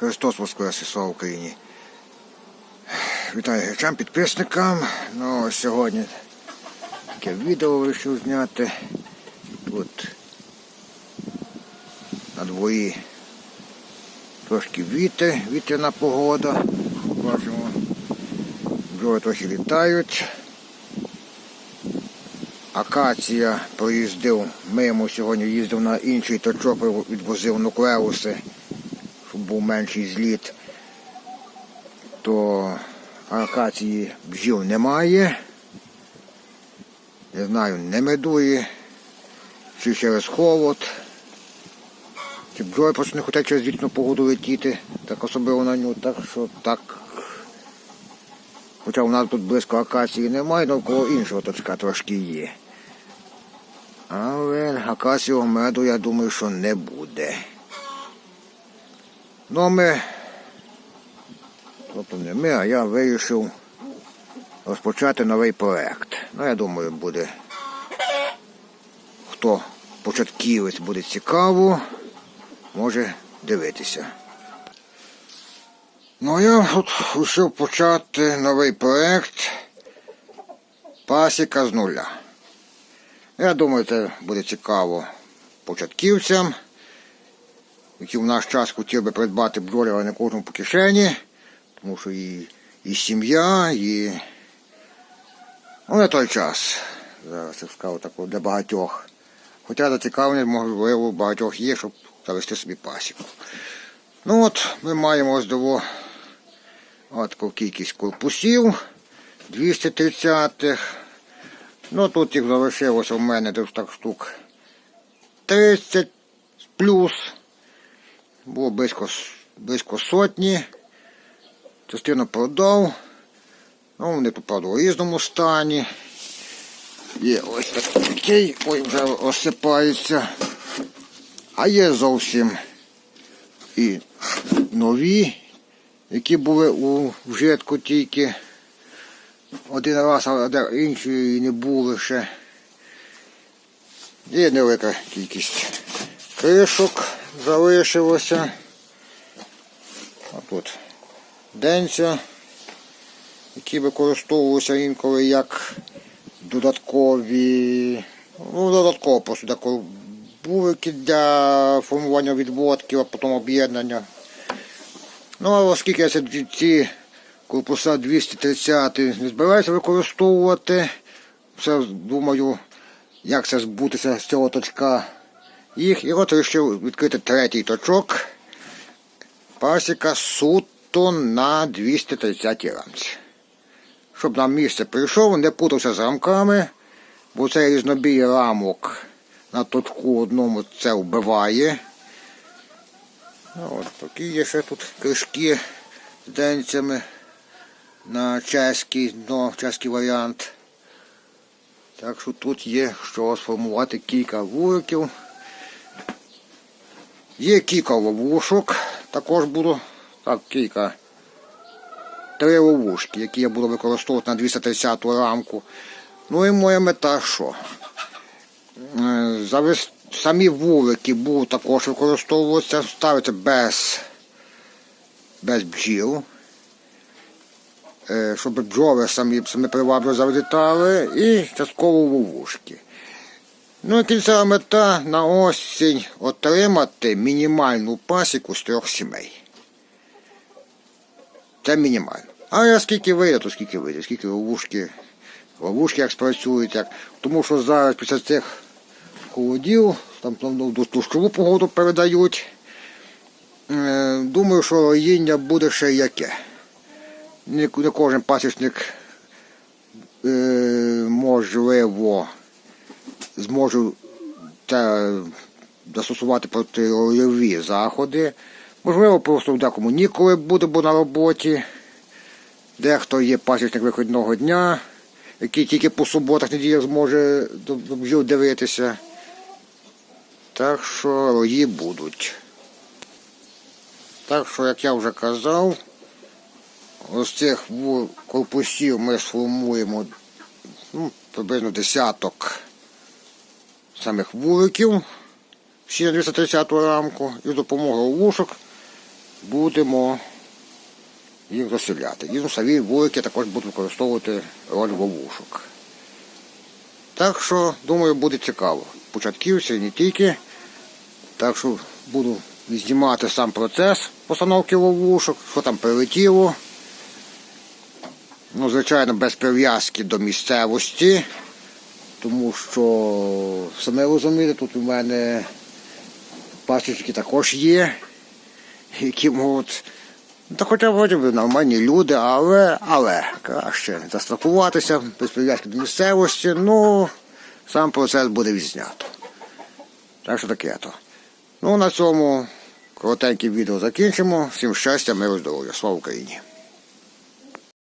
Христос Воскрес і слава Україні. Вітаю глядачам, підписникам. Ну, сьогодні таке відео вирішив зняти. Тут на дворі трошки вітер, вітряна погода. Бачимо, бджоли трохи літають. Акація проїздив мимо сьогодні, їздив на інший точок, відвозив нуклеуси, був менший зліт, то акації бджіл немає. Не знаю, не медує, чи через холод. Чи бджоли просто не хочуть через вічну погоду летіти, так особливо на нього, так що так. Хоча у нас тут близько акації немає, але коло іншого точка трошки є. Але акаційного меду, я думаю, що не буде. Ну, а ми, тобто не ми, а я вирішив розпочати новий проект. Ну, я думаю, буде, хто початківець буде цікаво, може дивитися. Ну, а я тут вирішив почати новий проект Пасіка з нуля. Я думаю, це буде цікаво початківцям, які в наш час хотів би придбати бджолі, але не кожному по кишені, тому що і, і сім'я, і ну, не той час. Зараз я скажу такого для багатьох. Хоча зацікавлення, можливо, багатьох є, щоб завести собі пасіку. Ну от, ми маємо ось до от кількість корпусів 230-х. Ну тут їх залишилося в мене десь так штук 30 плюс. Було близько, близько сотні. Частину продав. Ну, вони правда у різному стані. Є ось такий, ой, вже осипається. А є зовсім і нові, які були у вжитку тільки один раз, а де інші і не було ще. Є невелика кількість кришок залишилося. А тут денця, які використовувалися інколи як додаткові, ну, додатково просто деколи булики для формування відводків, а потім об'єднання. Ну, а оскільки я ці корпуса 230 не збираюся використовувати, все думаю, як це збутися з цього точка їх. І от вирішив відкрити третій точок. Пасіка суто на 230 рамці. Щоб нам місце прийшов, не путався з рамками, бо цей різнобій рамок на точку одному це вбиває. От такі є ще тут кришки з денцями на чеський дно, чеський варіант. Так що тут є що сформувати кілька вуликів. Є кілька ловушок, також буду, так, кілька. Три ловушки, які я буду використовувати на 230 рамку. Ну і моя мета що? Е, Завес... Самі вулики будуть також використовуватися, ставиться без, без бджіл. Е, щоб бджоли самі, самі привабливо залітали і частково ловушки. Ну і кінцева мета на осінь отримати мінімальну пасіку з трьох сімей. Це мінімально. А я скільки вийде, то скільки вийде, скільки ловушки, ловушки як спрацюють, як. Тому що зараз після цих холодів, там ну, дощову погоду передають. Е, Думаю, що роїння буде ще яке. Не, не кожен пасічник е, можливо зможе те застосувати протиройові заходи. Можливо, просто в декому ніколи буде, бо на роботі. Дехто є пасічник виходного дня, який тільки по суботах, неділях зможе дивитися. Так що рої будуть. Так що, як я вже казав, ось цих корпусів ми сформуємо ну, приблизно десяток самих вуликів, всі на 230 рамку, і з допомогою ловушок будемо їх розселяти. І самі вулики також будуть використовувати роль ловушок. Так що, думаю, буде цікаво. Початківці не тільки. Так що буду знімати сам процес постановки ловушок, що там прилетіло. Ну, звичайно, без прив'язки до місцевості, тому що самі розумієте, тут у мене пасічки також є, які можуть. Та хоча би нормальні люди, але, але краще застрахуватися без прив'язки до місцевості, ну сам процес буде відзнято. Так що таке то. Ну, на цьому коротеньке відео закінчимо. Всім щастя, миру, здоров'я. Слава Україні!